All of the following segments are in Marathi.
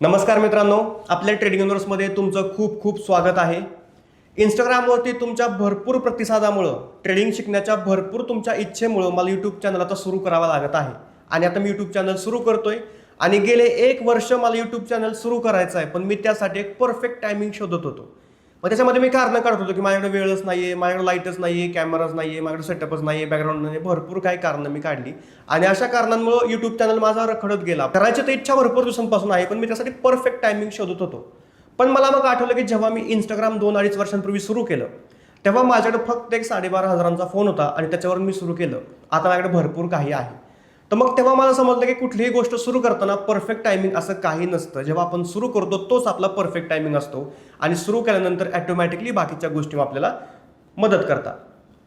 नमस्कार मित्रांनो. आपल्या ट्रेडिंग युनिवर्समध्ये तुमचं खूप खूप स्वागत आहे. इंस्टाग्रामवरती तुमच्या भरपूर प्रतिसादामुळं ट्रेडिंग शिकण्याच्या भरपूर तुमच्या इच्छेमुळं मला यूट्यूब चॅनल आता सुरू करावा लागत आहे. आणि आता मी यूट्यूब चॅनल सुरू करतोय. आणि गेले एक वर्ष मला यूट्यूब चॅनल सुरू करायचं आहे पण मी त्यासाठी एक परफेक्ट टायमिंग शोधत होतो. मग त्याच्यामध्ये मी कारणं काढत होतो की माझ्याकडे वेळच नाही आहे माझ्याकडे लाईटच नाही आहे कॅमेराच नाही आहे माझ्याकडे सेटअपच नाही आहे बॅकग्राऊंड नाही भरपूर काही कारणं मी काढली. आणि अशा कारणांमुळे यूट्यूब चॅनल माझा रखडत गेला. करायची तर इच्छा भरपूर दिवसांपासून आहे पण मी त्यासाठी परफेक्ट टायमिंग शोधत होतो. पण मला मग आठवलं की जेव्हा मी इंस्टाग्राम दोन अडीच वर्षांपूर्वी सुरू केलं तेव्हा माझ्याकडे फक्त एक साडेबारा हजारांचा फोन होता आणि त्याच्यावर मी सुरू केलं. आता माझ्याकडे भरपूर काही आहे. तर मग तेव्हा मला समजलं की कुठलीही गोष्ट सुरू करताना परफेक्ट टायमिंग असं काही नसतं. जेव्हा आपण सुरू करतो तोच आपला परफेक्ट टायमिंग असतो आणि सुरू केल्यानंतर ॲटोमॅटिकली बाकीच्या गोष्टी आपल्याला मदत करतात.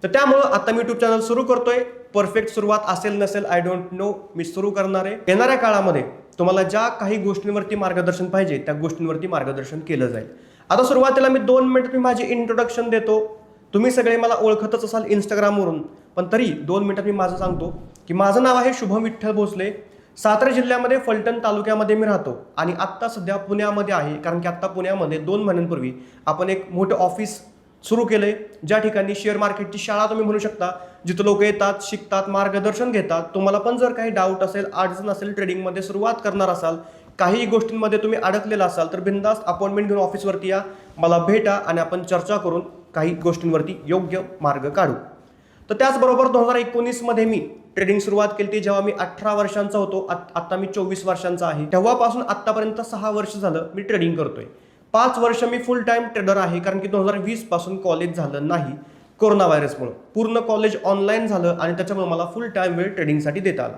तर त्यामुळं आता मी यूट्यूब चॅनल सुरू करतोय. परफेक्ट सुरुवात असेल नसेल आय डोंट नो मी सुरू करणार आहे. येणाऱ्या काळामध्ये तुम्हाला ज्या काही गोष्टींवरती मार्गदर्शन पाहिजे त्या गोष्टींवरती मार्गदर्शन केलं जाईल. आता सुरुवातीला मी दोन मिनिट मी माझे इंट्रोडक्शन देतो. तुम्ही सगळे मला ओळखतच असाल इंस्टाग्रामवरून पण तरी दोन मिनिटात मी माझं सांगतो. की माझं नाव आहे शुभम विठ्ठल भोसले. सातारा जिल्ह्यामध्ये फलटण तालुक्यामध्ये मी राहतो आणि आत्ता सध्या पुण्यामध्ये आहे. कारण की आत्ता पुण्यामध्ये दोन महिन्यांपूर्वी आपण एक मोठं ऑफिस सुरू केलं आहे ज्या ठिकाणी शेअर मार्केटची शाळा तुम्ही म्हणू शकता जिथं लोक येतात शिकतात मार्गदर्शन घेतात. तुम्हाला पण जर काही डाऊट असेल अडचण असेल ट्रेडिंगमध्ये सुरुवात करणार असाल काही गोष्टींमध्ये तुम्ही अडकलेला असाल तर बिंदास्त अपॉइंटमेंट घेऊन ऑफिसवरती या. मला भेटा आणि आपण चर्चा करून काही गोष्टींवरती योग्य मार्ग काढू. तर त्याचबरोबर दोन हजार एकोणीसमध्ये मी ट्रेडिंग सुरुवात केली होती जेव्हा मी अठरा वर्षांचा होतो. आत्ता मी चोवीस वर्षांचा आहे. तेव्हापासून आत्तापर्यंत सहा वर्ष झालं मी ट्रेडिंग करतोय. पाच वर्ष मी फुल टाईम ट्रेडर आहे कारण की दोन हजार वीसपासून कॉलेज झालं नाही कोरोना व्हायरसमुळे पूर्ण कॉलेज ऑनलाईन झालं आणि त्याच्यामुळे मला फुल टाइम वेळ ट्रेडिंगसाठी देता आला.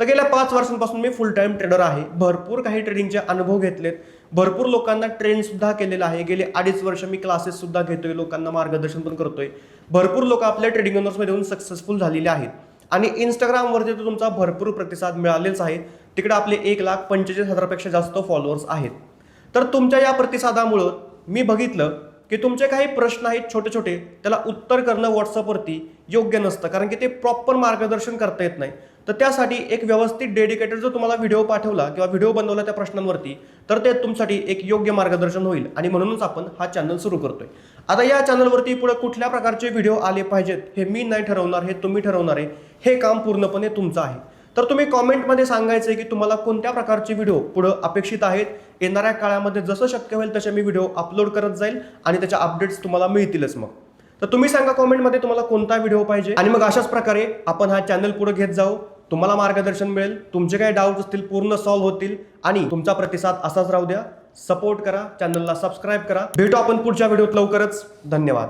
तर गेल्या पाच वर्षांपासून मी फुल टाईम ट्रेडर आहे. भरपूर काही ट्रेडिंगचे अनुभव घेतलेत. भरपूर लोकांना ट्रेनसुद्धा केलेला आहे. गेले अडीच वर्ष मी क्लासेससुद्धा घेतोय. लोकांना मार्गदर्शन पण करतोय. भरपूर लोक आपल्या ट्रेडिंगमध्ये येऊन सक्सेसफुल झालेले आहेत. आणि इंस्टाग्रामवरती तर तुमचा भरपूर प्रतिसाद मिळालेच आहे तिकडे आपले एक लाख पंचेचाळीस हजारापेक्षा जास्त फॉलोअर्स आहेत. तर तुमच्या या प्रतिसादामुळं मी बघितलं की तुमचे काही प्रश्न आहेत छोटे छोटे त्याला उत्तर करणं व्हॉट्सअपवरती योग्य नसतं कारण की ते प्रॉपर मार्गदर्शन करता येत नाही. तर त्यासाठी एक व्यवस्थित डेडिकेटेड जर तुम्हाला व्हिडिओ पाठवला किंवा व्हिडिओ बनवला त्या प्रश्नांवरती तर ते तुमच्यासाठी एक योग्य मार्गदर्शन होईल. आणि म्हणूनच आपण हा चॅनल सुरू करतोय. आता या चॅनलवरती पुढे कुठल्या प्रकारचे व्हिडिओ आले पाहिजेत हे मी नाही ठरवणार हे तुम्ही ठरवणार आहे. हे काम पूर्णपणे तुमचं आहे. तर तुम्ही कॉमेंटमध्ये सांगायचं आहे की तुम्हाला कोणत्या प्रकारचे व्हिडिओ पुढं अपेक्षित आहेत? येणाऱ्या काळामध्ये जसं शक्य होईल तसे मी व्हिडिओ अपलोड करत जाईल आणि त्याच्या अपडेट्स तुम्हाला मिळतीलच मग. तर तुम्ही सांगा कॉमेंटमध्ये तुम्हाला कोणता व्हिडिओ पाहिजे? आणि मग अशाच प्रकारे आपण हा चॅनल पुढे घेत जाऊ. तुम्हाला मार्गदर्शन मिळेल. तुमचे काही डाऊट असतील पूर्ण सॉल्व्ह होतील. आणि तुमचा प्रतिसाद असाच राहू द्या. सपोर्ट करा. चॅनलला सबस्क्राईब करा. भेटू आपण पुढच्या व्हिडिओत लवकरच. धन्यवाद.